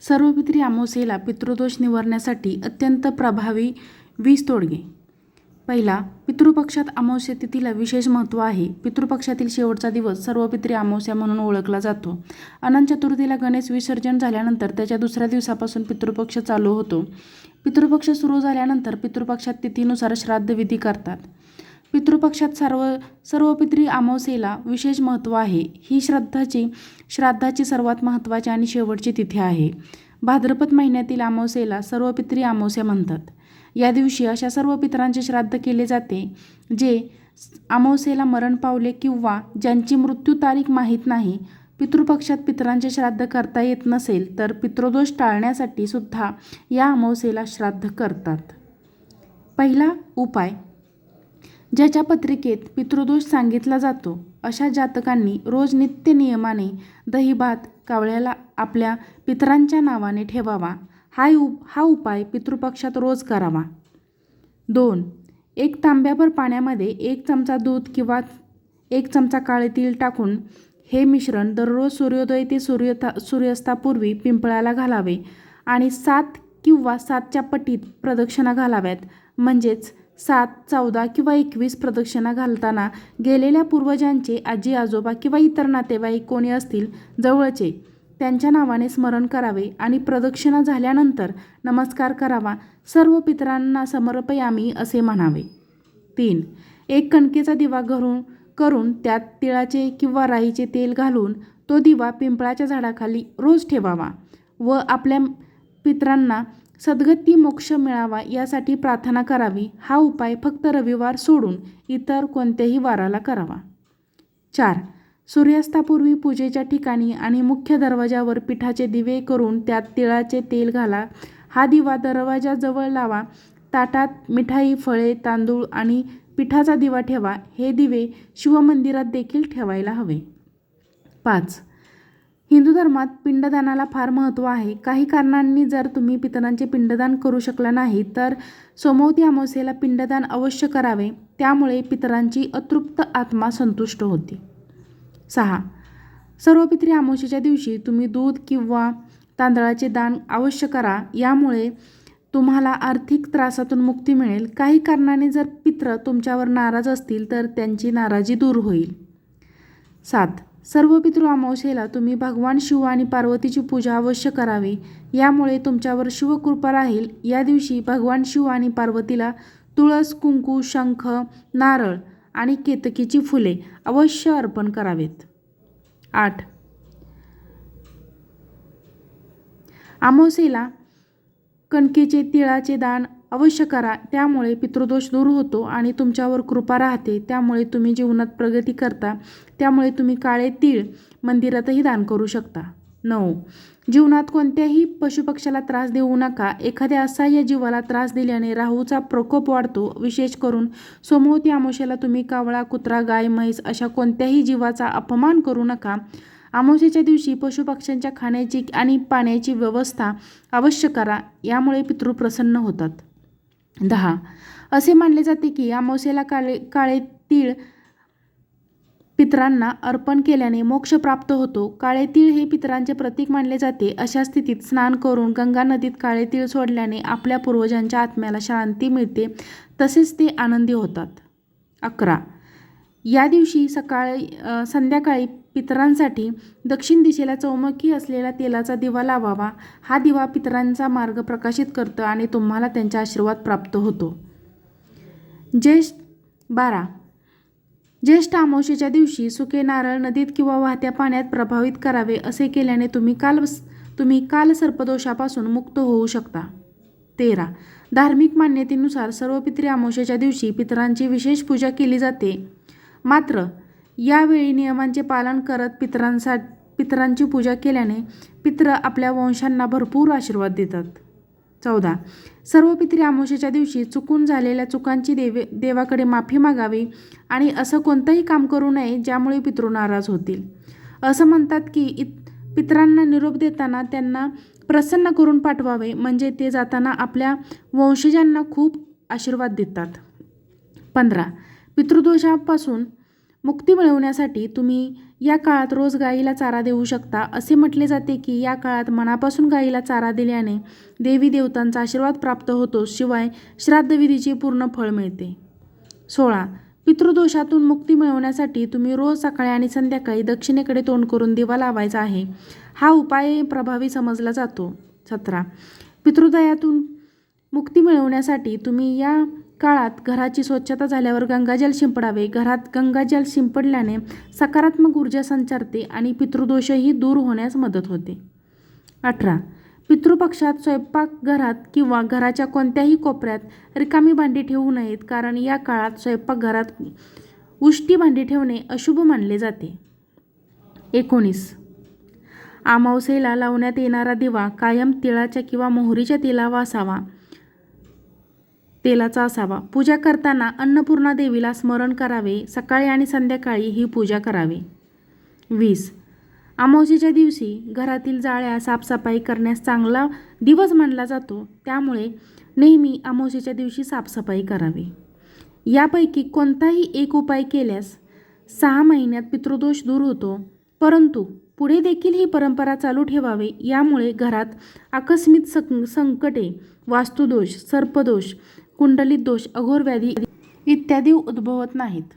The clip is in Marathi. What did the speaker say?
सर्व पितरी अमावस्येला पितृदोष निवारण्यासाठी अत्यंत प्रभावी वीज तोडगे. पहिला पितृपक्षात अमावस्या तिथीला विशेष महत्त्व आहे. पितृपक्षातील शेवटचा दिवस सर्वपित्री अमावस्या म्हणून ओळखला जातो. अनंत चतुर्थीला गणेश विसर्जन झाल्यानंतर त्याच्या दुसऱ्या दिवसापासून पितृपक्ष चालू होतो. पितृपक्ष सुरू झाल्यानंतर पितृपक्षात तिथीनुसार श्राद्धविधी करतात. पितृपक्षात सर्व सर्व पितरी अमावस्येला विशेष महत्त्व आहे. ही श्रद्धाची श्राद्धाची सर्वात महत्त्वाची आणि शेवटची तिथी आहे. भाद्रपद महिन्यातील अमावस्येला सर्व पितरी अमावस्या म्हणतात. या दिवशी अशा सर्व पितरांचे श्राद्ध केले जाते जे अमावस्येला मरण पावले किंवा ज्यांची मृत्यू तारीख माहीत नाही पितृपक्षात पितरांचे श्राद्ध करता येत नसेल तर पितृदोष टाळण्यासाठी सुद्धा या अमावस्येला श्राद्ध करतात. पहिला उपाय ज्याच्या पत्रिकेत पितृदोष सांगितला जातो अशा जातकांनी रोज नित्य नियमाने दहीभात कावळ्याला आपल्या पितरांच्या नावाने ठेवावा. हा उप हा उपाय पितृपक्षात रोज करावा. दोन एक तांब्याभर पाण्यामध्ये एक चमचा दूध किंवा एक चमचा काळे तीळ टाकून हे मिश्रण दररोज सूर्योदय ते सूर्यता सूर्यास्तापूर्वी पिंपळाला घालावे आणि सात किंवा सातच्या पटीत प्रदक्षिणा घालाव्यात. म्हणजेच सात चौदा किंवा एकवीस प्रदक्षिणा घालताना गेलेल्या पूर्वजांचे आजी आजोबा किंवा इतर नातेवाईक कोणी असतील जवळचे त्यांच्या नावाने स्मरण करावे आणि प्रदक्षिणा झाल्यानंतर नमस्कार करावा. सर्व पितरांना समर्पयामी असे म्हणावे. तीन एक कणकेचा दिवा घरून करून त्यात तिळाचे किंवा राईचे तेल घालून तो दिवा पिंपळाच्या झाडाखाली रोज ठेवावा व आपल्या पितरांना सद्गती मोक्ष मिळावा यासाठी प्रार्थना करावी. हा उपाय फक्त रविवार सोडून इतर कोणत्याही वाराला करावा. चार. सूर्यास्तापूर्वी पूजेच्या ठिकाणी आणि मुख्य दरवाजावर पिठाचे दिवे करून त्यात तिळाचे तेल घाला. हा दिवा दरवाजाजवळ लावा. ताटात मिठाई फळे तांदूळ आणि पिठाचा दिवा ठेवा. हे दिवे शिवमंदिरात देखील ठेवायला हवे. पाच. हिंदू धर्मात पिंडदानाला फार महत्त्व आहे. काही कारणांनी जर तुम्ही पितरांचे पिंडदान करू शकला नाही तर सोमवती अमावस्येला पिंडदान अवश्य करावे. त्यामुळे पितरांची अतृप्त आत्मा संतुष्ट होते. सहा. सर्व पितरी अमावस्येच्या दिवशी तुम्ही दूध किंवा तांदळाचे दान अवश्य करा. यामुळे तुम्हाला आर्थिक त्रासातून मुक्ती मिळेल. काही कारणाने जर पित्र तुमच्यावर नाराज असतील तर त्यांची नाराजी दूर होईल. सात. सर्व पितृ अमावस्येला तुम्ही भगवान शिव आणि पार्वतीची पूजा अवश्य करावी. यामुळे तुमच्यावर शिवकृपा राहील. या दिवशी भगवान शिव आणि पार्वतीला तुळस कुंकू शंख नारळ आणि केतकीची फुले अवश्य अर्पण करावेत. आठ. अमावस्येला कणकेचे तिळाचे दान अवश्य करा. त्यामुळे पितृदोष दूर होतो आणि तुमच्यावर कृपा राहते. त्यामुळे तुम्ही जीवनात प्रगती करता. त्यामुळे तुम्ही काळे तीळ मंदिरातही दान करू शकता. नऊ. जीवनात कोणत्याही पशुपक्षाला त्रास देऊ नका. एखाद्या असह्य जीवाला त्रास दिल्याने राहूचा प्रकोप वाढतो. विशेष करून सोमवती आमोशेला तुम्ही कावळा कुत्रा गाय म्हैस अशा कोणत्याही जीवाचा अपमान करू नका. आमोशेच्या दिवशी पशुपक्ष्यांच्या खाण्याची आणि पाण्याची व्यवस्था अवश्य करा. यामुळे पितृ प्रसन्न होतात. दहा. असे मानले जाते की अमावस्येला काळे काळे तीळ पितरांना अर्पण केल्याने मोक्ष प्राप्त होतो. काळे तीळ हे पितरांचे प्रतीक मानले जाते. अशा स्थितीत स्नान करून गंगा नदीत काळे तीळ सोडल्याने आपल्या पूर्वजांच्या आत्म्याला शांती मिळते. तसेच ते आनंदी होतात. अकरा. या दिवशी सकाळी संध्याकाळी पितरांसाठी दक्षिण दिशेला चौमुखी असलेला तेलाचा दिवा लावावा. हा दिवा पितरांचा मार्ग प्रकाशित करतो आणि तुम्हाला त्यांचा आशीर्वाद प्राप्त होतो. ज्येष्ठ बारा. ज्येष्ठ अमावशेच्या दिवशी सुके नारळ नदीत किंवा वाहत्या पाण्यात प्रभावित करावे असे केल्याने तुम्ही काल तुम्ही काल सर्पदोषापासून मुक्त होऊ शकता. तेरा. धार्मिक मान्यतेनुसार सर्व पितरी अमावस्येच्या दिवशी पितरांची विशेष पूजा केली जाते. मात्र यावेळी नियमांचे पालन करत पितरांसा पितरांची पूजा केल्याने पित्र आपल्या वंशांना भरपूर आशीर्वाद देतात. चौदा. सर्व पितरी अमावस्येच्या दिवशी चुकून झालेल्या चुकांची देवे देवाकडे माफी मागावी आणि असं कोणतंही काम करू नये ज्यामुळे पितृ नाराज होतील. असं म्हणतात की इत पितरांना निरोप देताना त्यांना प्रसन्न करून पाठवावे म्हणजे ते जाताना आपल्या वंशजांना खूप आशीर्वाद देतात. पंधरा. पितृदोषापासून मुक्ती मिळवण्यासाठी तुम्ही या काळात रोज गाईला चारा देऊ शकता. असे म्हटले जाते की या काळात मनापासून गाईला चारा दिल्याने देवी देवतांचा आशीर्वाद प्राप्त होतो. शिवाय श्राद्धविधीचे पूर्ण फळ मिळते. सोळा. पितृदोषातून मुक्ती मिळवण्यासाठी तुम्ही रोज सकाळी आणि संध्याकाळी दक्षिणेकडे तोंड करून दिवा लावायचा आहे. हा उपाय प्रभावी समजला जातो. सतरा. पितृदयातून मुक्ती मिळवण्यासाठी तुम्ही या काळात घराची स्वच्छता झाल्यावर गंगाजल शिंपडावे. घरात गंगाजल शिंपडल्याने सकारात्मक ऊर्जा संचारते आणि पितृदोषही दूर होण्यास मदत होते. अठरा. पितृपक्षात स्वयंपाकघरात किंवा घराच्या कोणत्याही कोपऱ्यात रिकामी भांडी ठेवू नयेत कारण या काळात स्वयंपाकघरात उष्टी भांडी ठेवणे अशुभ मानले जाते. एकोणीस. अमावस्येला लावण्यात येणारा दिवा कायम तिळाच्या किंवा मोहरीच्या तेलावा असावा. तेलाचा असावा. पूजा करताना अन्नपूर्णा देवीला स्मरण करावे. सकाळी आणि संध्याकाळी ही पूजा करावी. वीस. अमावस्येच्या दिवशी घरातील जाळ्या साफसफाई करण्यास चांगला दिवस मानला जातो. त्यामुळे नेहमी अमावस्येच्या दिवशी साफसफाई करावी. यापैकी कोणताही एक उपाय केल्यास सहा महिन्यात पितृदोष दूर होतो. परंतु पुढे देखील ही परंपरा चालू ठेवावी. यामुळे घरात आकस्मिक सं संकटे वास्तुदोष सर्पदोष कुंडलित दोष अघोर व्याधी इत्यादी उद्भवत नाहीत.